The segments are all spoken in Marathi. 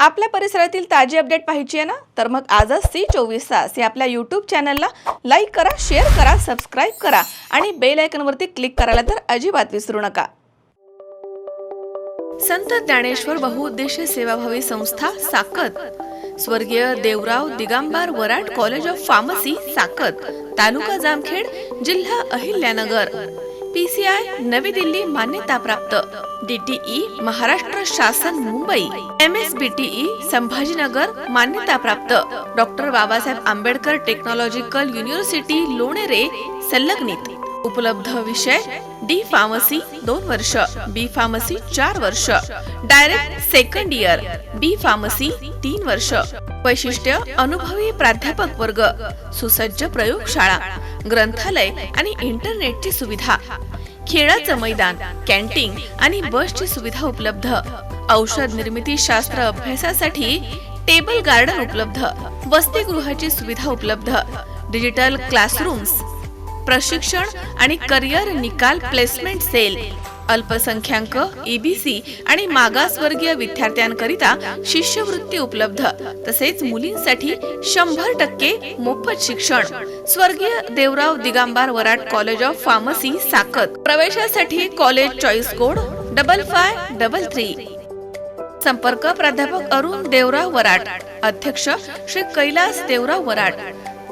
आपल्या परिसरातील ताजी अपडेट पाहिजे आहे ना? तर मग आजच सी चोवीस तास या आपल्या यूट्यूब चॅनलला लाईक करा शेअर करा सबस्क्राईब करा आणि बेल आयकनवरती क्लिक करायला तर अजिबात विसरू नका. संत ज्ञानेश्वर बहुउद्देशीय सेवाभावी संस्था साकत. स्वर्गीय Devrao Digambar Warad college of pharmacy Sakat. तालुका जामखेड जिल्हा अहिल्यानगर. पीसीआय नवी दिल्ली मान्यताप्राप्त. डीटीई महाराष्ट्र शासन Mumbai. M S BTE Sambhajinagar मान्यताप्राप्त. Doctor Babasaheb Ambedkar technological university Lonere संलग्नित. उपलब्ध विषय डी फार्मसी दोन वर्ष बी फार्मसी चार वर्ष. Direct second year B pharmacy तीन वर्ष. वैशिष्ट्य अनुभवी प्राध्यापक वर्ग सुसज्ज प्रयोगशाळा ग्रंथालय आणि इंटरनेटची सुविधा. खेळाचं मैदान कॅन्टीन आणि बसची सुविधा उपलब्ध. औषध निर्मिती शास्त्र अभ्यासासाठी टेबल गार्डन उपलब्ध. वसतिगृहाची सुविधा उपलब्ध. डिजिटल क्लासरूम्स प्रशिक्षण आणि करिअर निकाल प्लेसमेंट सेल. अल्पसंख्याक ईबीसी आणि मागासवर्गीय विद्यार्थ्यांकरिता शिष्यवृत्ती उपलब्ध. तसेच मुलींसाठी शंभर टक्के मोफत शिक्षण. स्वर्गीय Devrao Digambar Warad college of pharmacy Sakat प्रवेशासाठी college choice code double five double three संपर्क प्राध्यापक अरुण देवराव वराट अध्यक्ष श्री कैलास देवराव वराट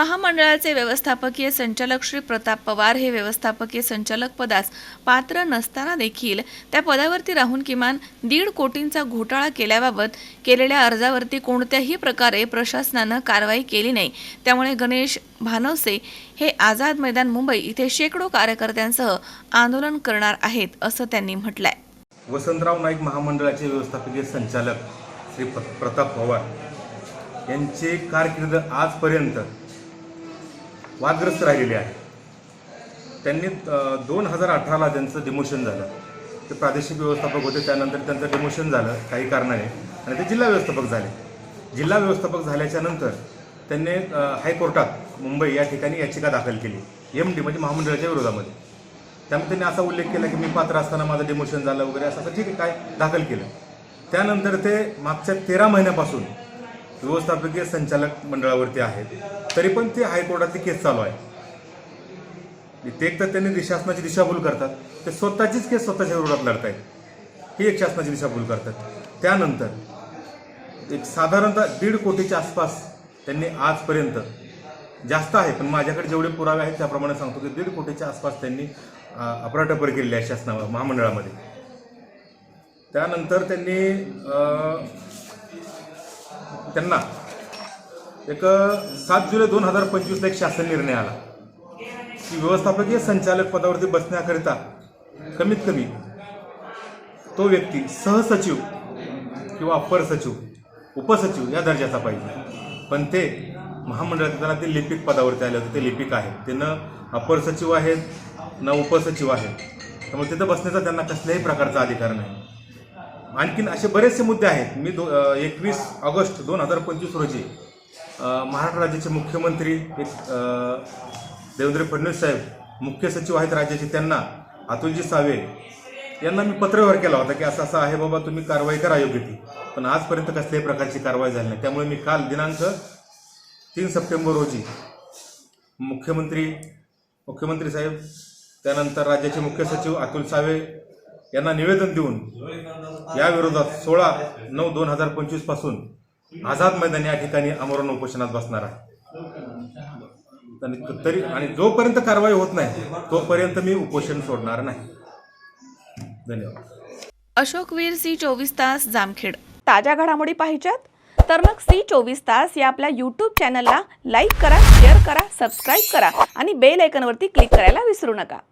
महामंडळाचे व्यवस्थापकीय संचालक श्री प्रताप पवार हे व्यवस्थापकीय संचालक पदास पात्र नसताना देखील त्या पदावरती राहून किमान दीड कोटींचा घोटाळा केल्याबाबत केलेल्या अर्जावरती कोणत्याही प्रकारे प्रशासनानं कारवाई केली नाही. त्यामुळे गणेश भानवसे हे आझाद मैदान मुंबई इथे शेकडो कार्यकर्त्यांसह आंदोलन करणार आहेत असं त्यांनी म्हटलंय. वसंतराव नाईक महामंडळाचे व्यवस्थापकीय संचालक श्री प्रताप पवार यांची कारकीर्द आजपर्यंत वादग्रस्त राहिलेली आहे त्यांनी दोन हजार अठराला त्यांचं डिमोशन झालं ते प्रादेशिक व्यवस्थापक होते. त्यानंतर त्यांचं डिमोशन झालं काही कारणाने. आणि ते जिल्हा व्यवस्थापक झाले. जिल्हा व्यवस्थापक झाल्याच्यानंतर त्यांनी हायकोर्टात मुंबई या ठिकाणी याचिका दाखल केली. एम डी म्हणजे महामंडळाच्या विरोधामध्ये. त्यामुळे त्यांनी असा उल्लेख केला की मी पात्र असताना माझं डिमोशन झालं वगैरे असं असं ठीक आहे काय दाखल केलं. त्यानंतर ते मागच्या तेरा महिन्यापासून व्यवस्थापकीय संचालक मंडळावरती आहेत. तरी पण ते हायकोर्टातली केस चालू आहे. ते एक तर त्यांनी शासनाची दिशाभूल करतात. ते स्वतःचीच केस स्वतःच्या विरोधात लढतायत. ही एक शासनाची दिशाभूल करतात. त्यानंतर एक साधारणतः दीड कोटीच्या आसपास त्यांनी आजपर्यंत जास्त आहे पण माझ्याकडे जेवढे पुरावे आहेत त्याप्रमाणे सांगतो की दीड कोटीच्या आसपास त्यांनी अपराटपर केलेली आहे शासना महामंडळामध्ये. त्यानंतर त्यांनी त्यांना एक सात जुलै दोन हजार पंचवीसला एक शासन निर्णय आला. की व्यवस्थापकीय संचालक पदावरती बसण्याकरिता कमीत कमी तो व्यक्ती सहसचिव किंवा अप्पर सचिव उपसचिव या दर्जाचा पाहिजे. पण ते महामंडळात त्यांना ते लिपिक पदावरती आले होते ते लिपिक आहेत. ते न अपर सचिव आहेत न उपसचिव आहेत. त्यामुळे तिथं बसण्याचा त्यांना कसल्याही प्रकारचा अधिकार नाही. आणखीन असे बरेचसे मुद्दे आहेत. मी दो एकवीस ऑगस्ट दोन हजार पंचवीस रोजी महाराष्ट्र राज्याचे मुख्यमंत्री एक देवेंद्र फडणवीस साहेब मुख्य सचिव आहेत राज्याचे त्यांना अतुलजी सावे यांना मी पत्रव्यवहार केला होता की असं असं आहे बाबा तुम्ही कारवाई करा योग्य ती. पण आजपर्यंत कसल्याही प्रकारची कारवाई झाली नाही. त्यामुळे मी काल दिनांक तीन सप्टेंबर रोजी मुख्यमंत्री मुख्यमंत्री साहेब त्यानंतर राज्याचे मुख्य सचिव अतुल सावे यांना निवेदन देऊन या विरोधात सोळा नऊ दोन हजार पंचवीसपासून आझाद मैदान या ठिकाणी आमरण उपोषणात बसणार आहे. आणि तरी आणि जोपर्यंत कारवाई होत नाही तोपर्यंत मी उपोषण सोडणार नाही. धन्यवाद. अशोकवीर सी चोवीस तास जामखेड. ताज्या घडामोडी पाहिजेत? तर मग सी चोवीस तास या आपल्या यूट्यूब चॅनलला लाईक करा शेअर करा सबस्क्राईब करा आणि बेल आयकनवरती क्लिक करायला विसरू नका.